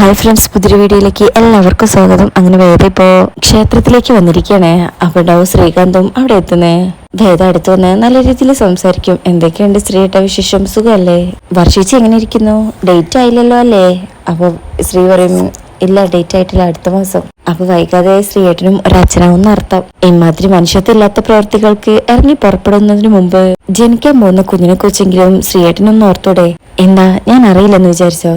Hi friends പുതിയ വീഡിയോയിലേക്ക് എല്ലാവർക്കും സ്വാഗതം. അങ്ങനെ വേദ ഇപ്പോ ക്ഷേത്രത്തിലേക്ക് വന്നിരിക്കുകയാണ് അവിടെ ശ്രീകാന്തും അവിടെ എത്തുന്നേ. വേദ അടുത്ത് വന്ന് നല്ല രീതിയിൽ സംസാരിക്കും. എന്തൊക്കെയുണ്ട് സ്ത്രീയുടെ വിശേഷം? സുഖമല്ലേ? വർഷിച്ച് എങ്ങനെ ഇരിക്കുന്നു? ഡേറ്റ് ആയില്ലല്ലോ അല്ലേ? അപ്പൊ ശ്രീ പറയും ഇല്ല ഡേറ്റ് ആയിട്ടില്ല അടുത്ത മാസം. അപ്പൊ വൈകാതെ ശ്രീയേട്ടനും ഒരച്ഛനാവും അർത്ഥം. ഇമാതിരി മനുഷ്യത്തില്ലാത്ത പ്രവർത്തികൾക്ക് ഇറങ്ങി പുറപ്പെടുന്നതിന് മുമ്പ് ജനിക്കാൻ പോകുന്ന കുഞ്ഞിനെ കുറിച്ചെങ്കിലും ശ്രീയേട്ടനൊന്ന് ഓർത്തോടെ. എന്താ ഞാൻ അറിയില്ലെന്ന് വിചാരിച്ചോ?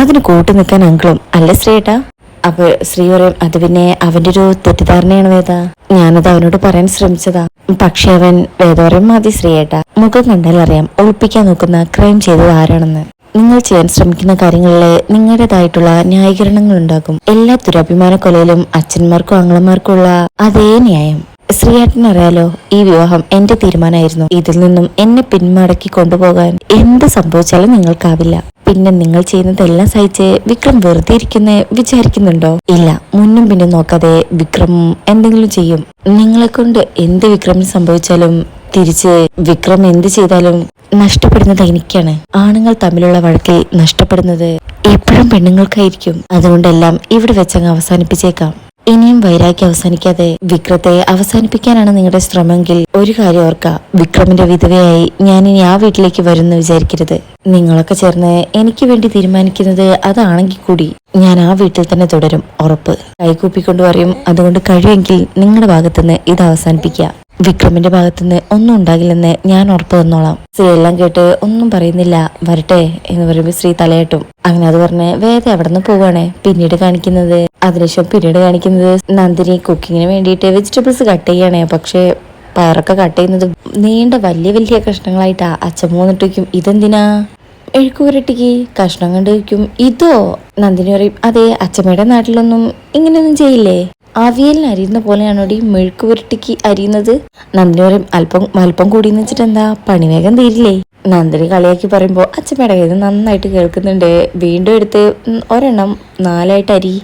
അതിന് കൂട്ടു നിൽക്കാൻ അങ്കിളും അല്ല ശ്രീയേട്ടാ? അപ്പൊ ശ്രീ പറയും അത് പിന്നെ അവന്റെ ഒരു തെറ്റിദ്ധാരണയാണ് വേദ. ഞാനത് അവനോട് പറയാൻ ശ്രമിച്ചതാ. പക്ഷെ അവൻ വേദ പറയും മതി ശ്രീയേട്ട. മുഖം കണ്ടാൽ അറിയാം ഒളിപ്പിക്കാൻ നോക്കുന്ന ക്രൈം ചെയ്തത് ആരാണെന്ന്. നിങ്ങൾ ചെയ്യാൻ ശ്രമിക്കുന്ന കാര്യങ്ങളിലെ നിങ്ങളുടേതായിട്ടുള്ള ന്യായീകരണങ്ങൾ ഉണ്ടാകും. എല്ലാ ദുരഭിമാന കൊലയിലും അച്ഛന്മാർക്കും ആങ്ങളമാർക്കും ഉള്ള അതേ ന്യായം. ശ്രീയേട്ടനറിയാലോ ഈ വിവാഹം എന്റെ തീരുമാനമായിരുന്നു. ഇതിൽ നിന്നും എന്നെ പിന്മടക്കി കൊണ്ടുപോകാൻ എന്ത് സംഭവിച്ചാലും നിങ്ങൾക്കാവില്ല. പിന്നെ നിങ്ങൾ ചെയ്യുന്നതെല്ലാം സഹിച്ച് വിക്രം വെറുതെ ഇരിക്കുന്ന വിചാരിക്കുന്നുണ്ടോ? ഇല്ല മുന്നും പിന്നും നോക്കാതെ വിക്രം എന്തെങ്കിലും ചെയ്യും. നിങ്ങളെ കൊണ്ട് എന്ത് വിക്രമിന് സംഭവിച്ചാലും തിരിച്ച് വിക്രം എന്ത് ചെയ്താലും നഷ്ടപ്പെടുന്നത് എനിക്കാണ്. ആണുങ്ങൾ തമ്മിലുള്ള വഴക്കിൽ നഷ്ടപ്പെടുന്നത് എപ്പോഴും പെണ്ണുങ്ങൾക്കായിരിക്കും. അതുകൊണ്ടെല്ലാം ഇവിടെ വെച്ചങ്ങ് അവസാനിപ്പിച്ചേക്കാം. ഇനിയും വൈരാഗ്യം അവസാനിക്കാതെ വിക്രത്തെ അവസാനിപ്പിക്കാനാണ് നിങ്ങളുടെ ശ്രമമെങ്കിൽ ഒരു കാര്യം ഓർക്ക. വിക്രമിന്റെ വിധവയായി ഞാൻ ഇനി ആ വീട്ടിലേക്ക് വരുമെന്ന് വിചാരിക്കരുത്. നിങ്ങളൊക്കെ ചേർന്ന് എനിക്ക് വേണ്ടി തീരുമാനിക്കുന്നത് അതാണെങ്കിൽ കൂടി ഞാൻ ആ വീട്ടിൽ തന്നെ തുടരും ഉറപ്പ്. കൈകൂപ്പിക്കൊണ്ട് പറയും അതുകൊണ്ട് കഴിയുമെങ്കിൽ നിങ്ങളുടെ ഭാഗത്തുനിന്ന് ഇത് അവസാനിപ്പിക്കുക. വിക്രമിന്റെ ഭാഗത്തുനിന്ന് ഒന്നും ഉണ്ടാകില്ലെന്ന് ഞാൻ ഉറപ്പ് തന്നോളാം. ശ്രീ എല്ലാം കേട്ട് ഒന്നും പറയുന്നില്ല. വരട്ടെ എന്ന് പറയുമ്പോൾ ശ്രീ തലയട്ടും. അങ്ങനെ അത് പറഞ്ഞ് വേദ അവിടെ നിന്ന് പോവാണ്? പിന്നീട് കാണിക്കുന്നത് അതിനുശേഷം പിന്നീട് കാണിക്കുന്നത് നന്ദിനി കുക്കിങ്ങിന് വേണ്ടിയിട്ട് വെജിറ്റബിൾസ് കട്ട് ചെയ്യണേ. പക്ഷേ പയറൊക്കെ കട്ട് ചെയ്യുന്നത് നീണ്ട വലിയ വലിയ കഷ്ണങ്ങളായിട്ടാ. അച്ഛൻ മൂന്നിട്ടേക്കും ഇതെന്തിനാ? എഴുക്കുപുരട്ടിക്ക് കഷ്ണം കണ്ട് വയ്ക്കും ഇതോ? നന്ദിനി പറയും അതെ അച്ഛമ്മയുടെ നാട്ടിലൊന്നും ഇങ്ങനെയൊന്നും ചെയ്യില്ലേ? അവിയലിന് അരിയുന്ന പോലെയാണോടി മെഴുക്ക് പുരട്ടിക്ക് അരിയുന്നത്? നന്ദിനി പറയും അല്പം അല്പം കൂടി എന്ന് വെച്ചിട്ട് എന്താ പണി വേഗം തീരില്ലേ? നന്ദിനി കളിയാക്കി പറയുമ്പോ അച്ഛമ്മയുടെ കയ്യിൽ നന്നായിട്ട് കേൾക്കുന്നുണ്ട്. വീണ്ടും എടുത്ത് ഒരെണ്ണം നാലായിട്ട് അരി.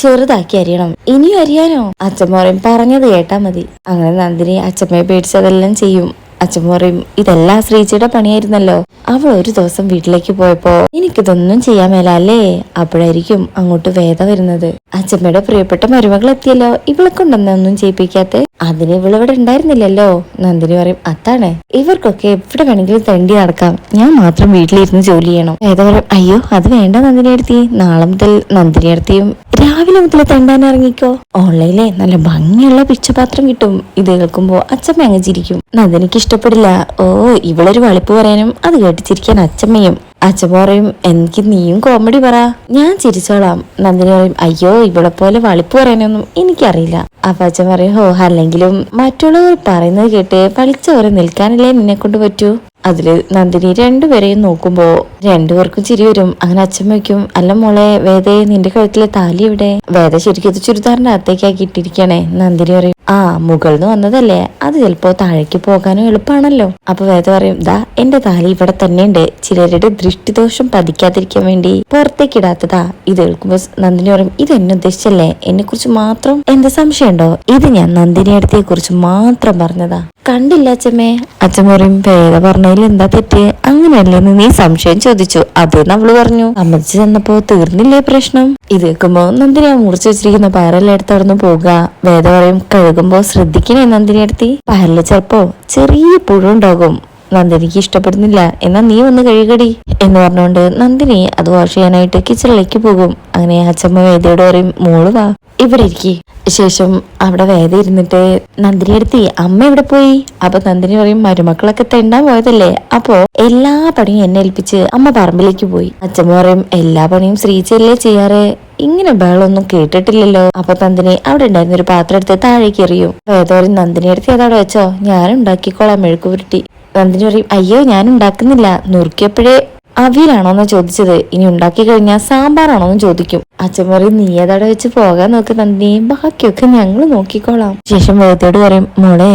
ചെറുതാക്കി അരിയണം. ഇനിയും അരിയാനോ? അച്ഛമ്മ പറയും പറഞ്ഞത് കേട്ടാ മതി. അങ്ങനെ നന്ദിനി അച്ഛമ്മയെ പേടിച്ചതെല്ലാം ചെയ്യും. അച്ഛൻ പറയും ഇതെല്ലാം ശ്രീജിയുടെ പണിയായിരുന്നല്ലോ. അവൾ ഒരു ദിവസം വീട്ടിലേക്ക് പോയപ്പോ എനിക്കിതൊന്നും ചെയ്യാൻ മേല അല്ലേ? അപ്പോഴായിരിക്കും അങ്ങോട്ട് വേദ വരുന്നത്. അച്ഛമ്മയുടെ പ്രിയപ്പെട്ട മരുമകൾ എത്തിയല്ലോ ഇവളെ കൊണ്ടൊന്നും ചെയ്യിപ്പിക്കാത്ത. അതിന് ഇവളിവിടെ ഉണ്ടായിരുന്നില്ലല്ലോ. നന്ദിനി പറയും അതാണ് ഇവർക്കൊക്കെ എവിടെ വേണമെങ്കിലും തണ്ടി നടക്കാം. ഞാൻ മാത്രം വീട്ടിലിരുന്ന് ജോലി ചെയ്യണം. വേദ പറയും അയ്യോ അത് വേണ്ട നന്ദിനി എടുത്തി നാളെ മുതൽ നന്ദിനി എടുത്തിയും രാവിലെ മുതൽ തെണ്ടാൻ ഇറങ്ങിക്കോ. ഓൺലൈനിലെ നല്ല ഭംഗിയുള്ള പിച്ചപാത്രം കിട്ടും. ഇത് കേൾക്കുമ്പോ അച്ഛമ്മ അങ്ങ് ചിരിക്കും. നന്ദിനിക്ക് ഇഷ്ടപ്പെടില്ല. ഓ ഇവളൊരു വളിപ്പ് പറയാനും അത് കേട്ടിച്ചിരിക്കാൻ അച്ഛമ്മയും അച്ഛൻ പറയും എനിക്ക് നീയും കോമഡി പറ. ഞാൻ ചിരിച്ചോളാം. നന്ദിനി പറയും അയ്യോ ഇവിടെ പോലെ വളിപ്പ് പറയാനൊന്നും എനിക്കറിയില്ല. അപ്പൊ അച്ഛൻ പറയും ഹോ അല്ലെങ്കിലും മറ്റുള്ളവർ പറയുന്നത് കേട്ട് പളിച്ചവരെ നിൽക്കാനല്ലേ നിന്നെ കൊണ്ട് പറ്റൂ? അതിൽ നന്ദിനി രണ്ടുപേരെയും നോക്കുമ്പോ രണ്ടുപേർക്കും ചിരി വരും. അങ്ങനെ അച്ഛൻ വയ്ക്കും അല്ല മോളെ വേദയെ നിന്റെ കഴുത്തിലെ താലി ഇവിടെ വേദ ശരിക്കും ഇത് ചുരിദാറിന്റെ അകത്തേക്കാക്കി ഇട്ടിരിക്കണേ നന്ദിനി പറയും ആ മുകളിൽ നിന്ന് വന്നതല്ലേ അത് ചിലപ്പോ താഴേക്ക് പോകാനും എളുപ്പമാണല്ലോ. അപ്പൊ വേദ പറയും ദാ എന്റെ താലി ഇവിടെ തന്നെയുണ്ട്. ചിലരുടെ ദൃഷ്ടിദോഷം പതിക്കാതിരിക്കാൻ വേണ്ടി പുറത്തേക്ക് ഇടാത്തതാ. ഇത് കേൾക്കുമ്പോ നന്ദിനി പറയും ഇത് എന്നെ ഉദ്ദേശിച്ചല്ലേ? എന്നെ കുറിച്ച് മാത്രം എന്താ സംശയമുണ്ടോ? ഇത് ഞാൻ നന്ദിനി അടുത്തെ കുറിച്ച് മാത്രം പറഞ്ഞതാ. കണ്ടില്ല അച്ഛമ്മേ അച്ഛൻ പറയും വേദ പറഞ്ഞതിൽ എന്താ തെറ്റ്? അങ്ങനെയല്ലെന്ന് നീ സംശയം ചോദിച്ചു. അത് നമ്മൾ പറഞ്ഞു. അമ്മച്ചു ചെന്നപ്പോ തീർന്നില്ലേ പ്രശ്നം? ഇത് കേൾക്കുമ്പോ നന്ദിനി മുറിച്ചു വെച്ചിരിക്കുന്ന പയറെല്ലാം എടുത്ത് അവിടെ നിന്ന് പോകുക വേദ പറയും കഴുകുമ്പോ ശ്രദ്ധിക്കണേ നന്ദിനി എടുത്തി പയറിൽ ചിലപ്പോ ചെറിയ പുഴ ഉണ്ടാകും. നന്ദിനിക്ക് ഇഷ്ടപ്പെടുന്നില്ല. എന്നാ നീ ഒന്ന് കഴുകടി. എന്ന് പറഞ്ഞുകൊണ്ട് നന്ദിനി അത് വാഷ് ചെയ്യാനായിട്ട് കിച്ചണിലേക്ക് പോകും. അങ്ങനെ അച്ഛമ്മ വേദയോട് പറയും മോൾ വാ. ഇവിടെ ഇരിക്കി ശേഷം അവിടെ വേദ ഇരുന്നിട്ട് നന്ദിനി എടുത്തി അമ്മ എവിടെ പോയി? അപ്പൊ നന്ദിനി പറയും മരുമക്കളൊക്കെ തെണ്ടാൻ പോയതല്ലേ. അപ്പോ എല്ലാ പണിയും എന്നെ ഏൽപ്പിച്ച് അമ്മ പറമ്പിലേക്ക് പോയി. അച്ഛൻ പറയും എല്ലാ പണിയും ശ്രീചല്ലേ ചെയ്യാറ്? ഇങ്ങനെ ബഹളൊന്നും കേട്ടിട്ടില്ലല്ലോ. അപ്പൊ നന്ദിനി അവിടെ ഉണ്ടായിരുന്ന ഒരു പാത്രം എടുത്ത് താഴേക്ക് എറിയും. വേദ പറയും നന്ദിനി എടുത്ത് അതവിടെ വെച്ചോ? ഞാൻ ഉണ്ടാക്കിക്കോളാം മെഴുക്കുപുരുട്ടി. നന്ദിനി പറയും അയ്യോ ഞാൻ ഉണ്ടാക്കുന്നില്ല. നുറുക്കിയപ്പോഴേ അവിയലാണോന്ന് ചോദിച്ചത്. ഇനി ഉണ്ടാക്കി കഴിഞ്ഞാൽ സാമ്പാറാണോന്ന് ചോദിക്കും. അച്ഛൻ പറയും നീ അതവിടെ വെച്ച് പോകാൻ നോക്ക് നന്ദിനി ബാക്കിയൊക്കെ ഞങ്ങൾ നോക്കിക്കോളാം. ശേഷം വേദയോട് പറയും മോളെ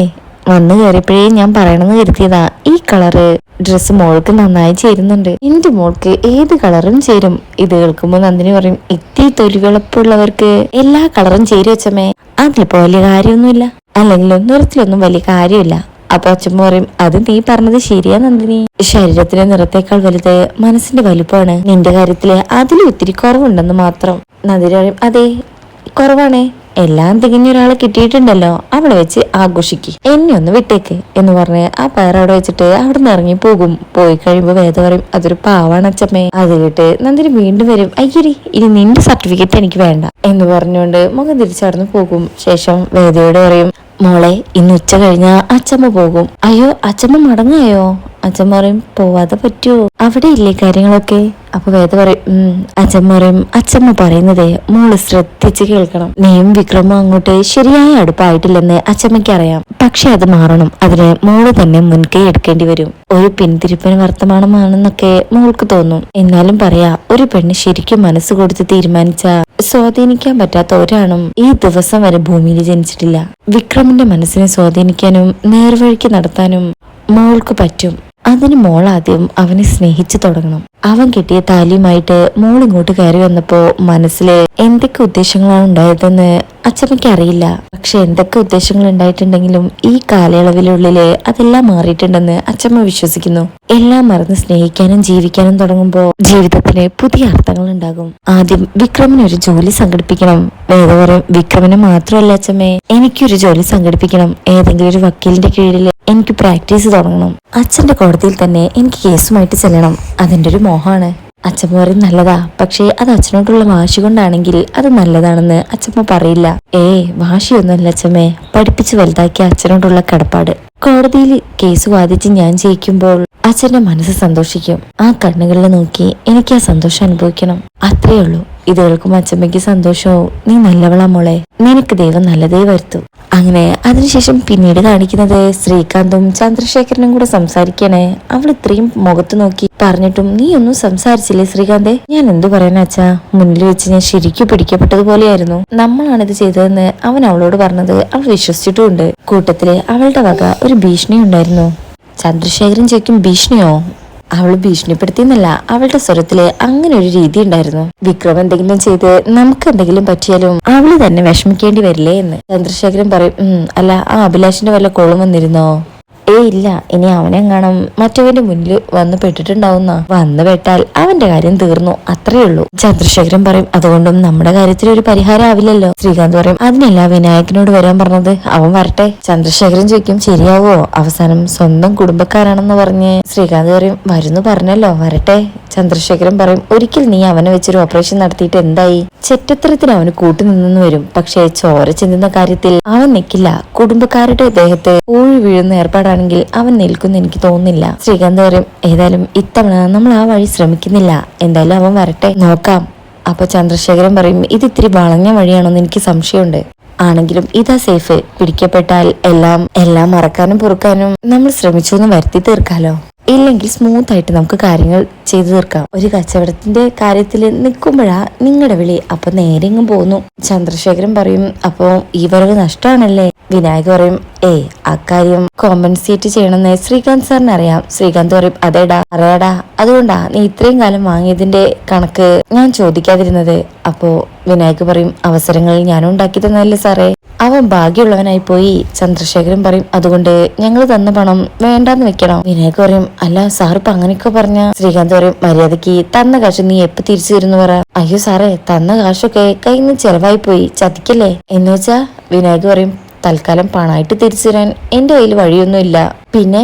വന്നു കയറിയപ്പോഴേ ഞാൻ പറയണമെന്ന് കരുതിയതാ. ഈ കളറ് ഡ്രസ്സ് മോൾക്ക് നന്നായി ചേരുന്നുണ്ട്. എന്റെ മോൾക്ക് ഏത് കളറും ചേരും. ഇത് കേൾക്കുമ്പോൾ നന്ദിനി പറയും ഇത്തിരി തൊലിവെളുപ്പുള്ളവർക്ക് എല്ലാ കളറും ചേരും അച്ഛമ്മേ അതിലിപ്പോ വലിയ കാര്യമൊന്നുമില്ല. അല്ലെങ്കിലും നിറത്തിലൊന്നും വലിയ കാര്യമില്ല. അപ്പൊ അച്ഛമ്മ പറയും അത് നീ പറഞ്ഞത് ശരിയാ നന്ദിനി. ശരീരത്തിന്റെ നിറത്തേക്കാൾ വലുത് മനസ്സിന്റെ വലുപ്പമാണ് നിന്റെ കാര്യത്തിൽ അതിലും ഒത്തിരി കുറവുണ്ടെന്ന് മാത്രം. നന്ദിനി പറയും അതെ കുറവാണേ. എല്ലാം തികഞ്ഞ ഒരാളെ കിട്ടിയിട്ടുണ്ടല്ലോ. അവിടെ വെച്ച് ആഘോഷിക്ക്. എന്നെ ഒന്ന് വിട്ടേക്ക്. എന്ന് പറഞ്ഞ് ആ പയർ അവിടെ വെച്ചിട്ട് അവിടെ നിന്ന് ഇറങ്ങി പോകും. പോയി കഴിയുമ്പോ വേദ പറയും അതൊരു പാവാണ് അച്ചമ്മേ അത് കേട്ട് നന്ദിനി വീണ്ടും വരും അയ്യരി ഇനി നിന്റെ സർട്ടിഫിക്കറ്റ് എനിക്ക് വേണ്ട. എന്ന് പറഞ്ഞുകൊണ്ട് മുഖം തിരിച്ചടന്ന് പോകും. ശേഷം വേദയോട് പറയും മോളെ ഇന്ന് ഉച്ച കഴിഞ്ഞാ അച്ചമ്മ പോകും. അയ്യോ അച്ചമ്മ മടങ്ങായോ? അച്ഛൻ പറയും പോവാതെ പറ്റുമോ അവിടെ ഇല്ലേ കാര്യങ്ങളൊക്കെ? അപ്പൊ വേദ പറയും അച്ഛമ്മ പറയും അച്ഛമ്മ പറയുന്നതേ മോൾ ശ്രദ്ധിച്ച് കേൾക്കണം. നീയും വിക്രമും അങ്ങോട്ട് ശരിയായ അടുപ്പായിട്ടില്ലെന്ന് അച്ഛമ്മയ്ക്ക് അറിയാം പക്ഷെ അത് മാറണം. അതിന് മോൾ തന്നെ മുൻകൈ എടുക്കേണ്ടി വരും. ഒരു പിന്തിരിപ്പന് വർത്തമാനമാണെന്നൊക്കെ മോൾക്ക് തോന്നും. എന്നാലും പറയാ ഒരു പെണ്ണ് ശരിക്കും മനസ്സ് കൊടുത്ത് തീരുമാനിച്ച സ്വാധീനിക്കാൻ പറ്റാത്ത ഒരാളും ഈ ദിവസം വരെ ഭൂമിയിൽ ജനിച്ചിട്ടില്ല. വിക്രമിന്റെ മനസ്സിനെ സ്വാധീനിക്കാനും നേർവഴിക്ക് നടത്താനും മോൾക്ക് പറ്റും. അതിന് മോൾ ആദ്യം അവനെ സ്നേഹിച്ചു തുടങ്ങണം. അവൻ കിട്ടിയ താലിയുമായിട്ട് മോളിങ്ങോട്ട് കയറി വന്നപ്പോ മനസ്സിൽ എന്തൊക്കെ ഉദ്ദേശങ്ങളാണ് ഉണ്ടായതെന്ന് അച്ഛമ്മയ്ക്ക് അറിയില്ല. പക്ഷെ എന്തൊക്കെ ഉദ്ദേശങ്ങൾ ഉണ്ടായിട്ടുണ്ടെങ്കിലും ഈ കാലയളവിലുള്ളിൽ അതെല്ലാം മാറിയിട്ടുണ്ടെന്ന് അച്ഛമ്മ വിശ്വസിക്കുന്നു. എല്ലാം മറന്ന് സ്നേഹിക്കാനും ജീവിക്കാനും തുടങ്ങുമ്പോ ജീവിതത്തിന് പുതിയ അർത്ഥങ്ങൾ ഉണ്ടാകും. ആദ്യം വിക്രമിന് ഒരു ജോലി സംഘടിപ്പിക്കണം. വേദ പറയും വിക്രമിന് മാത്രമല്ല അച്ഛമ്മേ എനിക്കൊരു ജോലി സംഘടിപ്പിക്കണം. ഏതെങ്കിലും ഒരു വക്കീലിന്റെ കീഴിൽ എനിക്ക് പ്രാക്ടീസ് തുടങ്ങണം. അച്ഛന്റെ കോടതിയിൽ തന്നെ എനിക്ക് കേസുമായിട്ട് ചെല്ലണം. അതിന്റെ ഒരു മോഹമാണ് അച്ഛമ്മ പറയും നല്ലതാ. പക്ഷേ അത് അച്ഛനോടുള്ള വാശി കൊണ്ടാണെങ്കിൽ അത് നല്ലതാണെന്ന് അച്ഛമ്മ പറയില്ല. ഏ വാശിയൊന്നുമല്ല അച്ഛമ്മേ. പഠിപ്പിച്ച് വലുതാക്കിയ അച്ഛനോടുള്ള കടപ്പാട്. കോടതിയിൽ കേസ് വാദിച്ച് ഞാൻ ജയിക്കുമ്പോൾ അച്ഛന്റെ മനസ്സ് സന്തോഷിക്കും. ആ കണ്ണുകളിൽ നോക്കി എനിക്ക് ആ സന്തോഷം അനുഭവിക്കണം. അത്രയേ ഉള്ളൂ. ഇത് കേൾക്കുമ്പോൾ അച്ഛമ്മയ്ക്ക് സന്തോഷവും നീ നല്ലവളാ മോളെ നിനക്ക് ദൈവം നല്ലതേ വരുത്തു. അങ്ങനെ അതിനുശേഷം പിന്നീട് കാണിക്കുന്നത് ശ്രീകാന്തും ചന്ദ്രശേഖരനും കൂടെ സംസാരിക്കണേ. അവൾ ഇത്രയും മുഖത്ത് നോക്കി പറഞ്ഞിട്ടും നീ ഒന്നും സംസാരിച്ചില്ലേ ശ്രീകാന്തേ? ഞാൻ എന്തു പറയാനാ അച്ഛാ? മുന്നിൽ വെച്ച് ഞാൻ ശരിക്കും പിടിക്കപ്പെട്ടതുപോലെയായിരുന്നു. നമ്മളാണ് ഇത് ചെയ്തതെന്ന് അവൻ അവളോട് പറഞ്ഞത് അവൾ വിശ്വസിച്ചിട്ടുമുണ്ട്. കൂട്ടത്തിൽ അവളുടെ വക ഒരു ഭീഷണി ഉണ്ടായിരുന്നു. ചന്ദ്രശേഖരൻ ചോദിക്കും ഭീഷണിയോ? അവൾ ഭീഷണിപ്പെടുത്തിയെന്നല്ല അവളുടെ സ്വരത്തിൽ അങ്ങനെ ഒരു രീതി ഉണ്ടായിരുന്നു. വിക്രം എന്തെങ്കിലും ചെയ്ത് നമുക്ക് എന്തെങ്കിലും പറ്റിയാലും അവൾ തന്നെ വിഷമിക്കേണ്ടി വരില്ലേ എന്ന്. ചന്ദ്രശേഖരൻ പറയും അല്ല ആ അഭിലാഷിന്റെ വല്ല കോളും വന്നിരുന്നോ? ഏ ഇല്ല ഇനി അവനെ കാണാം മറ്റവന്റെ മുന്നിൽ വന്ന് പെട്ടിട്ടുണ്ടാവുന്ന. വന്ന് പെട്ടാൽ അവന്റെ കാര്യം തീർന്നു അത്രേ ഉള്ളൂ. ചന്ദ്രശേഖരൻ പറയും അതുകൊണ്ടും നമ്മുടെ കാര്യത്തിൽ ഒരു പരിഹാരം ആവില്ലല്ലോ. ശ്രീകാന്ത് പറയും അതിനല്ല വിനായകനോട് വരാൻ പറഞ്ഞത്. അവൻ വരട്ടെ. ചന്ദ്രശേഖരൻ ചോദിക്കും ശരിയാവോ? അവസാനം സ്വന്തം കുടുംബക്കാരാണെന്ന് പറഞ്ഞ് ശ്രീകാന്ത് പറയും വരുന്നു പറഞ്ഞല്ലോ വരട്ടെ. ചന്ദ്രശേഖരൻ പറയും ഒരിക്കൽ നീ അവനെ വെച്ചൊരു ഓപ്പറേഷൻ നടത്തിയിട്ട് എന്തായി? ചെറ്റത്തരത്തിന് അവന് കൂട്ടുനിന്നു വരും. പക്ഷേ ചോര ചിന്തുന്ന കാര്യത്തിൽ അവൻ നിൽക്കില്ല കുടുംബക്കാരുടെ ദേഹത്ത് ഊഴി വീഴുന്ന ഏർപ്പാടാണെങ്കിൽ അവൻ നിൽക്കുന്ന എനിക്ക് തോന്നുന്നില്ല. ശ്രീകാന്ത് പറയും ഏതായാലും ഇത്തവണ നമ്മൾ ആ വഴി ശ്രമിക്കുന്നില്ല. എന്തായാലും അവൻ വരട്ടെ. നോക്കാം. അപ്പൊ ചന്ദ്രശേഖരൻ പറയും ഇത് ഇത്തിരി വളഞ്ഞ വഴിയാണെന്ന് എനിക്ക് സംശയമുണ്ട്. ആണെങ്കിലും ഇതാ സേഫ്. പിടിക്കപ്പെട്ടാൽ എല്ലാം എല്ലാം മറക്കാനും പൊറുക്കാനും നമ്മൾ ശ്രമിച്ചു എന്ന് വരുത്തി തീർക്കാലോ. ഇല്ലെങ്കിൽ സ്മൂത്ത് ആയിട്ട് നമുക്ക് കാര്യങ്ങൾ ചെയ്തു തീർക്കാം. ഒരു കച്ചവടത്തിന്റെ കാര്യത്തിൽ നിൽക്കുമ്പോഴാ നിങ്ങളുടെ വിളി അപ്പൊ നേരെ പോന്നു. ചന്ദ്രശേഖരൻ പറയും അപ്പൊ ഈ വരവ് നഷ്ടമാണല്ലേ വിനായക് പറയും ഏ അക്കാര്യം കോമ്പൻസേറ്റ് ചെയ്യണമെന്ന് ശ്രീകാന്ത് സാറിന് അറിയാം. ശ്രീകാന്ത് പറയും അതേടാ അറിയാടാ. അതുകൊണ്ടാ നീ ഇത്രയും കാലം വാങ്ങിയതിന്റെ കണക്ക് ഞാൻ ചോദിക്കാതിരുന്നത്. അപ്പോ വിനായക് പറയും അവസരങ്ങൾ ഞാൻ ഉണ്ടാക്കി തന്നതല്ലേ സാറേ. അവൻ ഭാഗ്യമുള്ളവനായി പോയി ചന്ദ്രശേഖരൻ പറയും അതുകൊണ്ട് ഞങ്ങൾ തന്ന പണം വേണ്ടാന്ന് വെക്കണം. വിനായക് പറയും അല്ല സാർ ഇപ്പൊ അങ്ങനെയൊക്കെ പറഞ്ഞ? ശ്രീകാന്ത് പറയും മര്യാദയ്ക്ക് തന്ന കാശ് നീ എപ്പോ തിരിച്ചു തരുന്നു പറ. അയ്യോ സാറേ തന്ന കാശൊക്കെ നിന്ന് ചെലവായി പോയി ചതിക്കല്ലേ? എന്ന് വെച്ചാ? വിനായക് പറയും തൽക്കാലം പണമായിട്ട് തിരിച്ചു തരാൻ എന്റെ കയ്യിൽ വഴിയൊന്നുമില്ല പിന്നെ?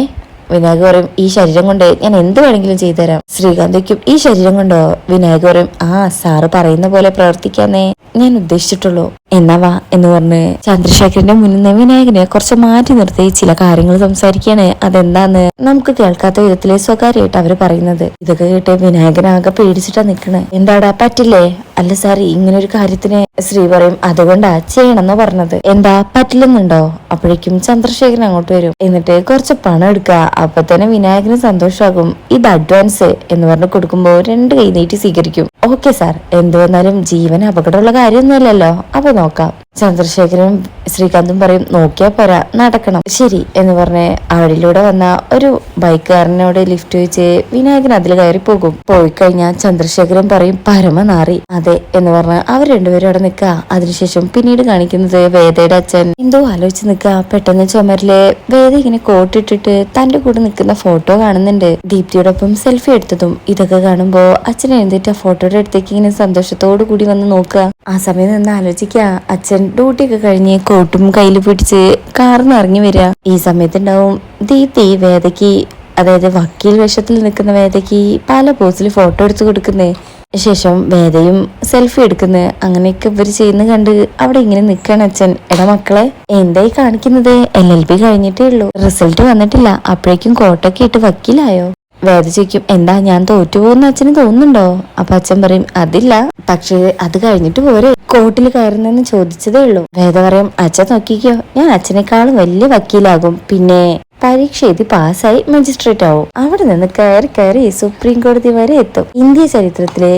വിനായക് പറയും ഈ ശരീരം കൊണ്ട് ഞാൻ എന്ത് വേണമെങ്കിലും ചെയ്തുതരാം ശ്രീകാന്തിക്കും ഈ ശരീരം കൊണ്ടോ? വിനായക് പറയും ആ സാറ് പറയുന്ന പോലെ പ്രവർത്തിക്കാന്നേ ഞാൻ ഉദ്ദേശിച്ചിട്ടുള്ളൂ. എന്നാ വാ എന്ന് പറഞ്ഞ് ചന്ദ്രശേഖരന്റെ മുന്നിൽ വിനായകനെ കുറച്ച് മാറ്റി നിർത്തി ചില കാര്യങ്ങൾ സംസാരിക്കാണ്. അതെന്താന്ന് നമുക്ക് കേൾക്കാത്ത വിധത്തിലെ സ്വകാര്യമായിട്ട് അവർ പറയുന്നത്. ഇതൊക്കെ കേട്ട് വിനായകനാകെ പേടിച്ചിട്ടാ നിക്കണേ. എന്താടാ പറ്റില്ലേ? അല്ല സാർ ഇങ്ങനെ ഒരു കാര്യത്തിന് ശ്രീ പറയും അതുകൊണ്ടാ ചെയ്യണമെന്ന് പറഞ്ഞത്. എന്താ പറ്റില്ലെന്നുണ്ടോ? അപ്പോഴേക്കും ചന്ദ്രശേഖരൻ അങ്ങോട്ട് വരും. എന്നിട്ട് കുറച്ച് പണം എടുക്കുക. അപ്പൊ തന്നെ വിനായകന് സന്തോഷമാകും. ഇത് അഡ്വാൻസ് എന്ന് പറഞ്ഞ് കൊടുക്കുമ്പോ രണ്ട് കൈ നീട്ടി സ്വീകരിക്കും. ഓക്കെ സാർ എന്ത് വന്നാലും ജീവൻ അപകടമുള്ള കാര്യമൊന്നുമല്ലല്ലോ. അപ്പൊ നോക്കാം. ചന്ദ്രശേഖരനും ശ്രീകാന്തും പറയും നോക്കിയാ പോരാ നടക്കണം. ശരി എന്ന് പറഞ്ഞ് അവരിലൂടെ വന്ന ഒരു ബൈക്കുകാരനോട് ലിഫ്റ്റ് വെച്ച് വിനായകൻ അതിൽ കയറി പോകും. പോയി കഴിഞ്ഞാൽ ചന്ദ്രശേഖരൻ പറയും പരമനാറി അതെ എന്ന് പറഞ്ഞ് അവർ രണ്ടുപേരും അവിടെ നിൽക്കുക അതിനുശേഷം പിന്നീട് കാണിക്കുന്നത് വേദയുടെ അച്ഛൻ. എന്തോ ആലോചിച്ച് നിൽക്കുക പെട്ടെന്ന് ചുമരിൽ വേദ ഇങ്ങനെ കോട്ടിട്ടിട്ട് തന്റെ കൂടെ നിൽക്കുന്ന ഫോട്ടോ കാണുന്നുണ്ട്. ദീപ്തിയോടൊപ്പം സെൽഫി എടുത്തതും ഇതൊക്കെ കാണുമ്പോ അച്ഛൻ എഴുന്നേറ്റ് ആ ഫോട്ടോയുടെ അടുത്തേക്ക് ഇങ്ങനെ സന്തോഷത്തോടു കൂടി വന്ന് നോക്കുക. ആ സമയം നിന്ന് ആലോചിക്കുക അച്ഛൻ ഡ്യൂട്ടിയൊക്കെ കഴിഞ്ഞ് കോട്ടും കയ്യിൽ പിടിച്ച് കാറിന്ന് ഇറങ്ങി വരിക. ഈ സമയത്തുണ്ടാവും ദീപ്തി വേദയ്ക്ക് അതായത് വക്കീൽ വേഷത്തിൽ നിൽക്കുന്ന വേദയ്ക്ക് പല പോസിൽ ഫോട്ടോ എടുത്ത് കൊടുക്കുന്നേ. ശേഷം വേദയും സെൽഫി എടുക്കുന്നത് അങ്ങനെയൊക്കെ ഇവർ ചെയ്യുന്ന കണ്ട് അവിടെ ഇങ്ങനെ നിൽക്കണം അച്ഛൻ. എടാ മക്കളെ എന്തായി കാണിക്കുന്നത്? എൽ എൽ ബി കഴിഞ്ഞിട്ടേ ഉള്ളൂ. റിസൾട്ട് വന്നിട്ടില്ല. അപ്പോഴേക്കും കോട്ടൊക്കെ ഇട്ട് വക്കീലായോ? വേദ ചോദിക്കും എന്താ ഞാൻ തോറ്റുപോകുന്ന അച്ഛന് തോന്നുന്നുണ്ടോ? അപ്പൊ അച്ഛൻ പറയും അതില്ല. പക്ഷേ അത് കഴിഞ്ഞിട്ട് പോരെ. കോട്ടിൽ കയറുന്നെന്ന് ചോദിച്ചതേ ഉള്ളൂ. വേദ പറയും അച്ഛൻ നോക്കിക്കോ. ഞാൻ അച്ഛനേക്കാളും വലിയ വക്കീലാകും. പിന്നെ പരീക്ഷ എഴുതി പാസ്സായി മജിസ്ട്രേറ്റ് ആവും അവിടെ നിന്ന് കയറി കയറി സുപ്രീം കോടതി വരെ എത്തും. ഇന്ത്യ ചരിത്രത്തിലെ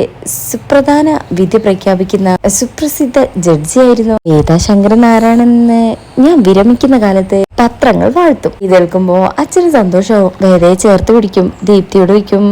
സുപ്രധാന വിധി പ്രഖ്യാപിക്കുന്ന സുപ്രസിദ്ധ ജഡ്ജിയായിരുന്നു ശങ്കര നാരായണെന്ന് ഞാൻ വിരമിക്കുന്ന കാലത്ത് പത്രങ്ങൾ വാഴ്ത്തും. ഇതേൽക്കുമ്പോ അച്ഛന് സന്തോഷവും. വേദയെ ചേർത്ത് പിടിക്കും ദീപ്തിയോട് വയ്ക്കും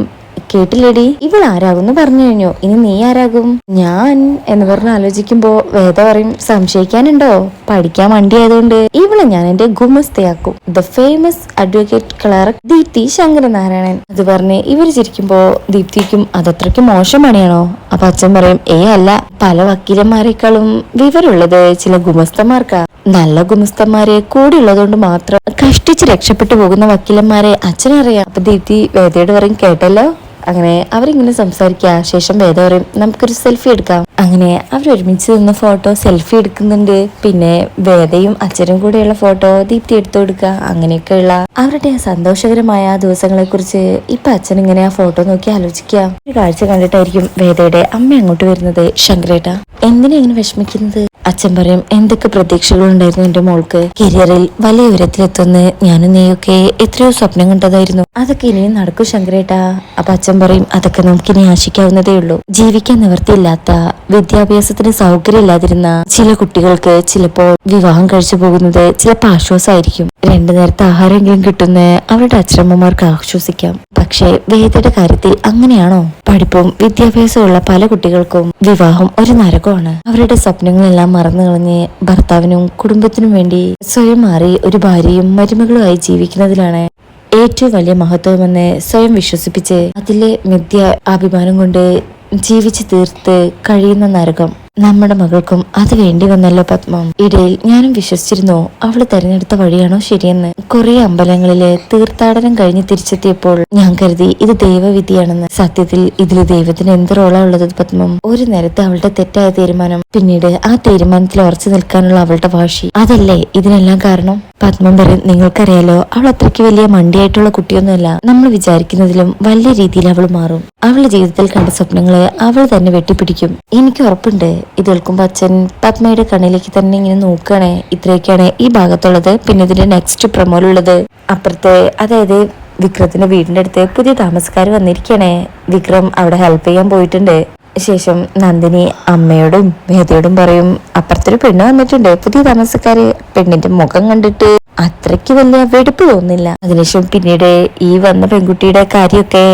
കേട്ടില്ലേടി. ഇവൾ ആരാകും പറഞ്ഞു കഴിഞ്ഞു. ഇനി നീ ആരാകും? ഞാൻ എന്ന് പറഞ്ഞ് ആലോചിക്കുമ്പോ വേദ പറയും സംശയിക്കാനുണ്ടോ? പഠിക്കാൻ വണ്ടി ആയതുകൊണ്ട് ഇവളെ ഞാൻ എന്റെ ഗുമസ്തയാക്കും. The famous advocate clerk Deepthi Sankaranarayanan. അത് പറഞ്ഞ് ഇവർ ചിരിക്കുമ്പോ ദീപ്തിക്കും അതത്രയ്ക്ക് മോശം പണിയാണോ? അപ്പൊ അച്ഛൻ പറയും ഏ അല്ല. പല വക്കീലന്മാരെക്കാളും വിവരമുള്ളത് ചില ഗുമസ്തന്മാർക്കാ. നല്ല ഗുമസ്തന്മാരെ കൂടെ ഉള്ളതുകൊണ്ട് മാത്രം കഷ്ടിച്ച് രക്ഷപ്പെട്ടു പോകുന്ന വക്കീലന്മാരെ അച്ഛനറിയാം. അപ്പൊ ദീപ്തി വേദയോട് പറയും കേട്ടല്ലോ? അങ്ങനെ അവരിങ്ങനെ സംസാരിക്കുക. ശേഷം വേദ നമുക്കൊരു സെൽഫി എടുക്കാം. അങ്ങനെ അവർ ഒരുമിച്ച് നിന്ന് ഫോട്ടോ സെൽഫി എടുക്കുന്നുണ്ട്. പിന്നെ വേദയും അച്ഛനും കൂടെയുള്ള ഫോട്ടോ ദീപ്തി എടുത്തു കൊടുക്കുക. അങ്ങനെയൊക്കെയുള്ള അവരുടെ സന്തോഷകരമായ ദിവസങ്ങളെ കുറിച്ച് ഇപ്പൊ അച്ഛൻ ഇങ്ങനെ ആ ഫോട്ടോ നോക്കി ആലോചിക്കുക. ഒരു കാഴ്ച കണ്ടിട്ടായിരിക്കും വേദയുടെ അമ്മ അങ്ങോട്ട് വരുന്നത്. ശങ്കരേട്ട എന്തിനാ ഇങ്ങനെ വിഷമിക്കുന്നത്? അച്ഛൻ പറയും എന്തൊക്കെ പ്രതീക്ഷകളുണ്ടായിരുന്നു എന്റെ മോൾക്ക്. കരിയറിൽ വലിയ ഉയരത്തിലെത്തുന്ന ഞാനും നീയൊക്കെ എത്രയോ സ്വപ്നം കണ്ടതായിരുന്നു. അതൊക്കെ ഇനിയും നടക്കും ശങ്കരേട്ടാ. അപ്പൊ അച്ഛൻ പറയും അതൊക്കെ നമുക്കിനി ആശിക്കാവുന്നതേ ഉള്ളൂ. ജീവിക്കാൻ നിവർത്തിയില്ലാത്ത വിദ്യാഭ്യാസത്തിന് സൗകര്യമില്ലാതിരുന്ന ചില കുട്ടികൾക്ക് ചിലപ്പോൾ വിവാഹം കഴിച്ചു പോകുന്നത് ചിലപ്പോൾ ആശ്വാസമായിരിക്കും. രണ്ടു നേരത്തെ ആഹാരമെങ്കിലും കിട്ടുന്ന അവരുടെ അച്ഛനമ്മമാർക്ക് ആശ്വസിക്കാം. പക്ഷേ വേദയുടെ കാര്യത്തിൽ അങ്ങനെയാണോ? പഠിപ്പും വിദ്യാഭ്യാസമുള്ള പല കുട്ടികൾക്കും വിവാഹം ഒരു നരകമാണ്. അവരുടെ സ്വപ്നങ്ങളെല്ലാം മറന്നു കളഞ്ഞ് ഭർത്താവിനും കുടുംബത്തിനും വേണ്ടി സ്വയം മാറി ഒരു ഭാര്യയും മരുമകളുമായി ജീവിക്കുന്നതിലാണ് ഏറ്റവും വലിയ മഹത്വമെന്ന് സ്വയം വിശ്വസിപ്പിച്ച് അതിലെ മിഥ്യ അഭിമാനം കൊണ്ട് ജീവിച്ചു തീർത്ത് കഴിയുന്ന നരകം. നമ്മുടെ മകൾക്കും അത് വേണ്ടി വന്നല്ലോ പത്മം. ഇടയിൽ ഞാനും വിശ്വസിച്ചിരുന്നോ അവൾ തെരഞ്ഞെടുത്ത വഴിയാണോ ശരിയെന്ന്. കുറെ അമ്പലങ്ങളിലെ തീർത്ഥാടനം കഴിഞ്ഞ് തിരിച്ചെത്തിയപ്പോൾ ഞാൻ കരുതി ഇത് ദൈവവിധിയാണെന്ന്. സത്യത്തിൽ ഇതിൽ ദൈവത്തിന് എന്ത് റോളാ ഉള്ളത് പത്മം? ഒരു നേരത്തെ അവളുടെ തെറ്റായ തീരുമാനം പിന്നീട് ആ തീരുമാനത്തിൽ ഉറച്ചു നിൽക്കാനുള്ള അവളുടെ വാശി. അതല്ലേ ഇതിനെല്ലാം കാരണം? പത്മം പറയും നിങ്ങൾക്കറിയാലോ അവൾ അത്രയ്ക്ക് വലിയ മണ്ടിയായിട്ടുള്ള കുട്ടിയൊന്നുമല്ല. നമ്മൾ വിചാരിക്കുന്നതിലും വലിയ രീതിയിൽ അവൾ മാറും. അവളുടെ ജീവിതത്തിൽ കണ്ട സ്വപ്നങ്ങളെ അവൾ തന്നെ വെട്ടിപ്പിടിക്കും. എനിക്ക് ഉറപ്പുണ്ട് ഇത് കേൾക്കുമ്പോൾ അച്ഛൻ പത്മയുടെ കണ്ണിലേക്ക് തന്നെ ഇങ്ങനെ നോക്കുകയാണേ. ഇത്രയൊക്കെയാണ് ഈ ഭാഗത്തുള്ളത്. പിന്നെ ഇതിന്റെ നെക്സ്റ്റ് പ്രമോലുള്ളത് അപ്പുറത്തെ അതായത് വിക്രത്തിന്റെ വീടിന്റെ അടുത്ത് പുതിയ താമസക്കാർ വന്നിരിക്കണേ വിക്രം അവിടെ ഹെൽപ്പ് ചെയ്യാൻ പോയിട്ടുണ്ട്. ശേഷം നന്ദിനി അമ്മയോടും വേദയോടും പറയും അപ്പുറത്തൊരു പെണ്ണ് വന്നിട്ടുണ്ട്. പുതിയ താമസക്കാര് പെണ്ണിന്റെ മുഖം കണ്ടിട്ട് അത്രയ്ക്ക് വലിയ വെടുപ്പ് തോന്നില്ല അതിനുശേഷം പിന്നീട് ഈ വന്ന പെൺകുട്ടിയുടെ കാര്യമൊക്കെ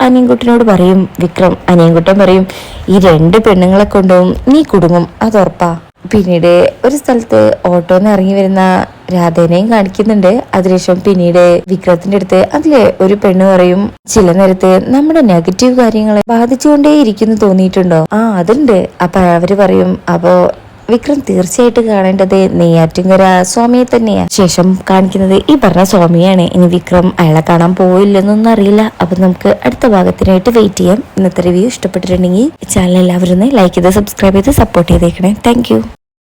അനിയൻകുട്ടനോട് പറയും വിക്രം അനിയൻകുട്ടൻ പറയും ഈ രണ്ട് പെണ്ണുങ്ങളെ കൊണ്ടും നീ കുടുങ്ങും അത് ഉറപ്പാ പിന്നീട് ഒരു സ്ഥലത്ത് ഓട്ടോന്ന് ഇറങ്ങി വരുന്ന രാധേനെയും കാണിക്കുന്നുണ്ട്. അതിനുശേഷം പിന്നീട് വിക്രത്തിന്റെ അടുത്ത് അതിലെ ഒരു പെണ്ണ് പറയും ചില നേരത്ത് നമ്മുടെ നെഗറ്റീവ് കാര്യങ്ങളെ ബാധിച്ചുകൊണ്ടേ ഇരിക്കുന്നു തോന്നിയിട്ടുണ്ടോ? ആ അതുണ്ട്. അപ്പൊ അവർ പറയും അപ്പോ വിക്രം തീർച്ചയായിട്ടും കാണേണ്ടത് നെയ്യാറ്റിങ്കര സ്വാമിയെ തന്നെയാണ് ശേഷം കാണിക്കുന്നത് ഈ പറഞ്ഞ സ്വാമിയാണ്. ഇനി വിക്രം അയാളെ കാണാൻ പോയില്ലെന്നൊന്നും അറിയില്ല. അപ്പൊ നമുക്ക് അടുത്ത ഭാഗത്തിനായിട്ട് വെയിറ്റ് ചെയ്യാം. ഇന്നത്തെ റിവ്യൂ ഇഷ്ടപ്പെട്ടിട്ടുണ്ടെങ്കിൽ ചാനൽ എല്ലാവരും ലൈക്ക് ചെയ്ത് സബ്സ്ക്രൈബ് ചെയ്ത് സപ്പോർട്ട് ചെയ്തേക്കണേ. താങ്ക്